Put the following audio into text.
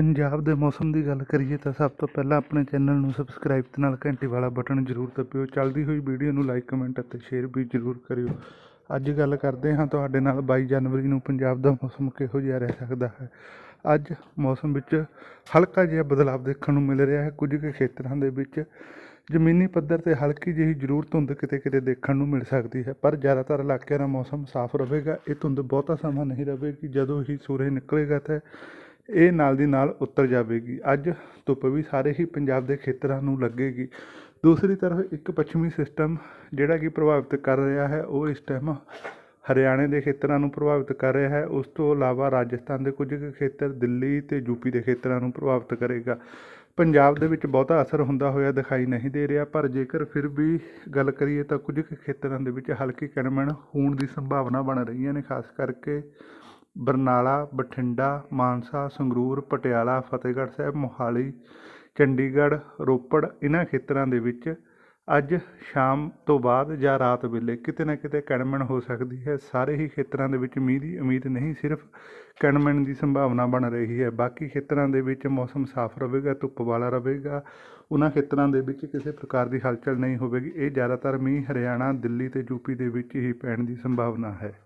ਪੰਜਾਬ ਦੇ ਮੌਸਮ ਦੀ ਗੱਲ ਕਰੀਏ ਤਾਂ ਸਭ ਤੋਂ ਪਹਿਲਾਂ ਆਪਣੇ ਚੈਨਲ ਨੂੰ ਸਬਸਕ੍ਰਾਈਬ ਤੇ ਨਾਲ ਘੰਟੀ ਵਾਲਾ ਬਟਨ ਜ਼ਰੂਰ ਦਬਾਇਓ ਚੱਲਦੀ ਹੋਈ ਵੀਡੀਓ ਨੂੰ ਲਾਈਕ ਕਮੈਂਟ ਅਤੇ ਸ਼ੇਅਰ ਵੀ ਜ਼ਰੂਰ ਕਰਿਓ। ਅੱਜ ਗੱਲ ਕਰਦੇ ਹਾਂ ਤੁਹਾਡੇ ਨਾਲ 22 ਜਨਵਰੀ ਨੂੰ ਪੰਜਾਬ ਦਾ ਮੌਸਮ ਕਿਹੋ ਜਿਹਾ ਰਹਿ ਸਕਦਾ ਹੈ। ਅੱਜ ਮੌਸਮ ਵਿੱਚ ਹਲਕਾ ਜਿਹਾ ਬਦਲਾਅ ਦੇਖਣ ਨੂੰ ਮਿਲ ਰਿਹਾ ਹੈ। ਕੁਝ ਕੁ ਖੇਤਰਾਂ ਦੇ ਵਿੱਚ ਜ਼ਮੀਨੀ ਪੱਧਰ ਤੇ ਹਲਕੀ ਜਿਹੀ ਜ਼ਰੂਰ ਧੁੰਦ ਕਿਤੇ ਕਿਤੇ ਦੇਖਣ ਨੂੰ ਮਿਲ ਸਕਦੀ ਹੈ। ਪਰ ਜ਼ਿਆਦਾਤਰ ਇਲਾਕਿਆਂ ਦਾ ਮੌਸਮ ਸਾਫ਼ ਰਹੇਗਾ। ਇਹ ਧੁੰਦ ਬਹੁਤਾ ਸਮਾਂ ਨਹੀਂ ਰਹੇਗੀ। ਜਦੋਂ ਹੀ ਸੂਰਜ ਨਿਕਲੇਗਾ ਤਾਂ ਇਹ ਨਾਲ ਦੀ ਨਾਲ ਉੱਤਰ ਜਾਵੇਗੀ। ਅੱਜ ਧੁੱਪ ਵੀ ਸਾਰੇ ਹੀ ਪੰਜਾਬ ਦੇ ਖੇਤਰਾਂ ਨੂੰ ਲੱਗੇਗੀ। ਦੂਸਰੀ ਤਰਫ ਇੱਕ ਪੱਛਮੀ ਸਿਸਟਮ ਜਿਹੜਾ ਕਿ ਪ੍ਰਭਾਵਿਤ ਕਰ ਰਿਹਾ ਹੈ, ਉਹ ਇਸ ਟਾਈਮ ਹਰਿਆਣੇ ਦੇ ਖੇਤਰਾਂ ਨੂੰ ਪ੍ਰਭਾਵਿਤ ਕਰ ਰਿਹਾ ਹੈ। ਉਸ ਤੋਂ ਇਲਾਵਾ ਰਾਜਸਥਾਨ ਦੇ ਕੁਝ ਕੁ ਖੇਤਰ ਦਿੱਲੀ ਤੇ ਯੂਪੀ ਦੇ ਖੇਤਰਾਂ ਨੂੰ ਪ੍ਰਭਾਵਿਤ ਕਰੇਗਾ। ਪੰਜਾਬ ਦੇ ਵਿੱਚ ਬਹੁਤਾ ਅਸਰ ਹੁੰਦਾ ਹੋਇਆ ਦਿਖਾਈ ਨਹੀਂ ਦੇ ਰਿਹਾ, ਪਰ ਜੇਕਰ ਫਿਰ ਵੀ ਗੱਲ ਕਰੀਏ ਤਾਂ ਕੁਝ ਕੁ ਖੇਤਰਾਂ ਦੇ ਵਿੱਚ ਹਲਕੀ ਕਣਮਣ ਹੋਣ ਦੀ ਸੰਭਾਵਨਾ ਬਣ ਰਹੀਆਂ ਨੇ, ਖਾਸ ਕਰਕੇ ਬਰਨਾਲਾ, ਬਠਿੰਡਾ, ਮਾਨਸਾ, ਸੰਗਰੂਰ, ਪਟਿਆਲਾ, ਫਤਿਹਗੜ੍ਹ ਸਾਹਿਬ, ਮੋਹਾਲੀ, ਚੰਡੀਗੜ੍ਹ, ਰੋਪੜ ਇਹਨਾਂ ਖੇਤਰਾਂ ਦੇ ਵਿੱਚ ਅੱਜ ਸ਼ਾਮ ਤੋਂ ਬਾਅਦ ਜਾਂ ਰਾਤ ਵੇਲੇ ਕਿਤੇ ਨਾ ਕਿਤੇ ਕਣਮਣ ਹੋ ਸਕਦੀ ਹੈ। ਸਾਰੇ ਹੀ ਖੇਤਰਾਂ ਦੇ ਵਿੱਚ ਮੀਂਹ ਦੀ ਉਮੀਦ ਨਹੀਂ, ਸਿਰਫ ਕਣਮਣ ਦੀ ਸੰਭਾਵਨਾ ਬਣ ਰਹੀ ਹੈ। ਬਾਕੀ ਖੇਤਰਾਂ ਦੇ ਵਿੱਚ ਮੌਸਮ ਸਾਫ਼ ਰਹੇਗਾ, ਧੁੱਪ ਵਾਲਾ ਰਹੇਗਾ। ਉਹਨਾਂ ਖੇਤਰਾਂ ਦੇ ਵਿੱਚ ਕਿਸੇ ਪ੍ਰਕਾਰ ਦੀ ਹਲਚਲ ਨਹੀਂ ਹੋਵੇਗੀ। ਇਹ ਜ਼ਿਆਦਾਤਰ ਮੀਂਹ ਹਰਿਆਣਾ, ਦਿੱਲੀ ਤੇ ਯੂਪੀ ਦੇ ਵਿੱਚ ਹੀ ਪੈਣ ਦੀ ਸੰਭਾਵਨਾ ਹੈ।